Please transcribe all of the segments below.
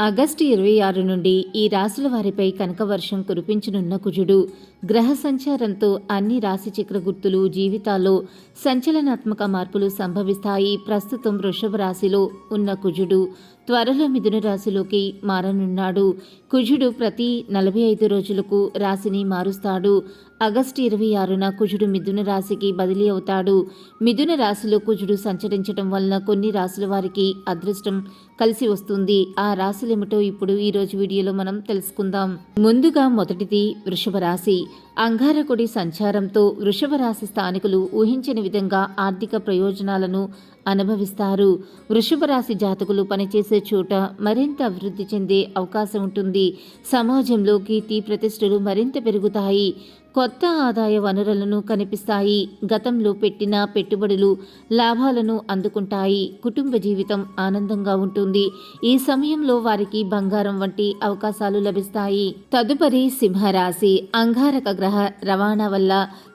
August ఇరవై ఆరు నుండి ఈ రాశుల వారిపై కనక వర్షం కురిపించనున్న కుజుడు గ్రహ సంచారంతో అన్ని రాశి చక్ర గుర్తులు జీవితాల్లో సంచలనాత్మక మార్పులు సంభవిస్తాయి. ప్రస్తుతం వృషభ రాశిలో ఉన్న కుజుడు త్వరలో మిథున రాశిలోకి మారనున్నాడు. కుజుడు ప్రతి నలభై ఐదు రోజులకు రాశిని మారుస్తాడు. ఆగస్టు ఇరవై ఆరున కుజుడు మిథున రాశికి బదిలీ అవుతాడు. మిథున రాశిలో కుజుడు సంచరించడం వలన కొన్ని రాశుల వారికి అదృష్టం కలిసి వస్తుంది. ఆ రాశులేమిటో ఇప్పుడు ఈరోజు వీడియోలో మనం తెలుసుకుందాం. ముందుగా మొదటిది వృషభ రాశి. అంగారకుడి సంచారంతో వృషభ రాశి స్థానికులు ఊహించని విధంగా ఆర్థిక ప్రయోజనాలను అనుభవిస్తారు. వృషభ రాశి జాతకులు పనిచేసే చోట మరింత అభివృద్ధి చెందే అవకాశం ఉంటుంది. సమాజంలో కీర్తి ప్రతిష్టలు మరింత పెరుగుతాయి. కొత్త ఆదాయ వనరులను కనిపిస్తాయి. గతంలో పెట్టిన పెట్టుబడులు లాభాలను అందుకుంటాయి. కుటుంబ జీవితం ఆనందంగా ఉంటుంది. ఈ సమయంలో వారికి బంగారం వంటి అవకాశాలు లభిస్తాయి. తదుపరి సింహరాశి అంగారక గ్రహ రవాణా వల్ల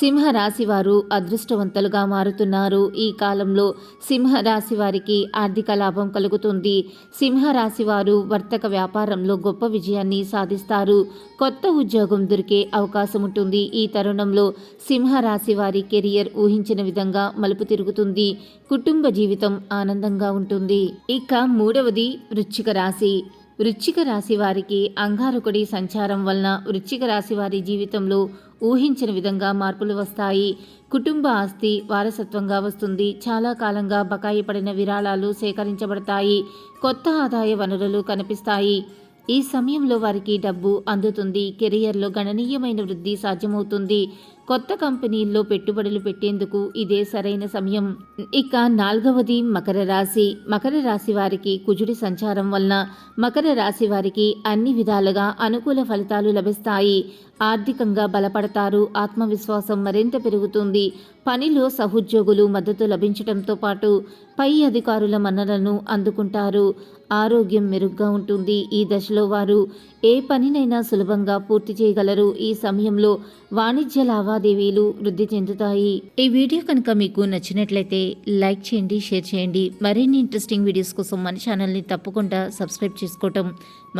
సింహరాశి వారు అదృష్టవంతులుగా మారుతున్నారు. ఈ కాలంలో సింహరాశి వారికి ఆర్థిక లాభం కలుగుతుంది. సింహరాశి వారు వర్తక వ్యాపారంలో గొప్ప విజయాన్ని సాధిస్తారు. కొత్త ఉద్యోగం దొరికే అవకాశం ఉంటుంది ఈ తరుణంలో సింహరాశి వారి కెరియర్ ఊహించిన విధంగా మలుపు తిరుగుతుంది. కుటుంబ జీవితం ఆనందంగా ఉంటుంది. ఇక మూడవది వృశ్చిక రాశి. వృశ్చిక రాశి వారికి అంగారకుడి సంచారం వలన వృశ్చిక రాశి వారి జీవితంలో ఊహించిన విధంగా మార్పులు వస్తాయి. కుటుంబ ఆస్తి వారసత్వంగా వస్తుంది. చాలా కాలంగా బకాయి పడిన విరాళాలు సేకరించబడతాయి. కొత్త ఆదాయ వనరులు కనిపిస్తాయి. ఈ సమయంలో వారికి డబ్బు అందుతుంది. కెరియర్లో గణనీయమైన వృద్ధి సాధ్యమవుతుంది. కొత్త కంపెనీల్లో పెట్టుబడులు పెట్టేందుకు ఇదే సరైన సమయం. ఇక నాలుగవది మకర రాశి. మకర రాశి వారికి కుజుడి సంచారం వలన మకర రాశి వారికి అన్ని విధాలుగా అనుకూల ఫలితాలు లభిస్తాయి. ఆర్థికంగా బలపడతారు. ఆత్మవిశ్వాసం మరింత పెరుగుతుంది. పనిలో సహోద్యోగులు మద్దతు లభించడంతో పాటు పై అధికారుల మన్నలను అందుకుంటారు. ఆరోగ్యం మెరుగ్గా ఉంటుంది. ఈ దశలో వారు ఏ పనినైనా సులభంగా పూర్తి చేయగలరు. ఈ సమయంలో వాణిజ్య లావాదేవీలు వృద్ధి చెందుతాయి. ఈ వీడియో కనుక మీకు నచ్చినట్లయితే లైక్ చేయండి షేర్ చేయండి. మరిన్ని ఇంట్రెస్టింగ్ వీడియోస్ కోసం మన ఛానల్ని తప్పకుండా సబ్స్క్రైబ్ చేసుకోవటం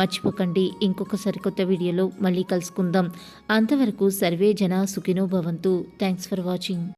మర్చిపోకండి. ఇంకొక సరికొత్త వీడియోలో మళ్ళీ కలుసుకుందాం. అంతవరకు సర్వే జన సుఖినో భవంతు. Thanks for watching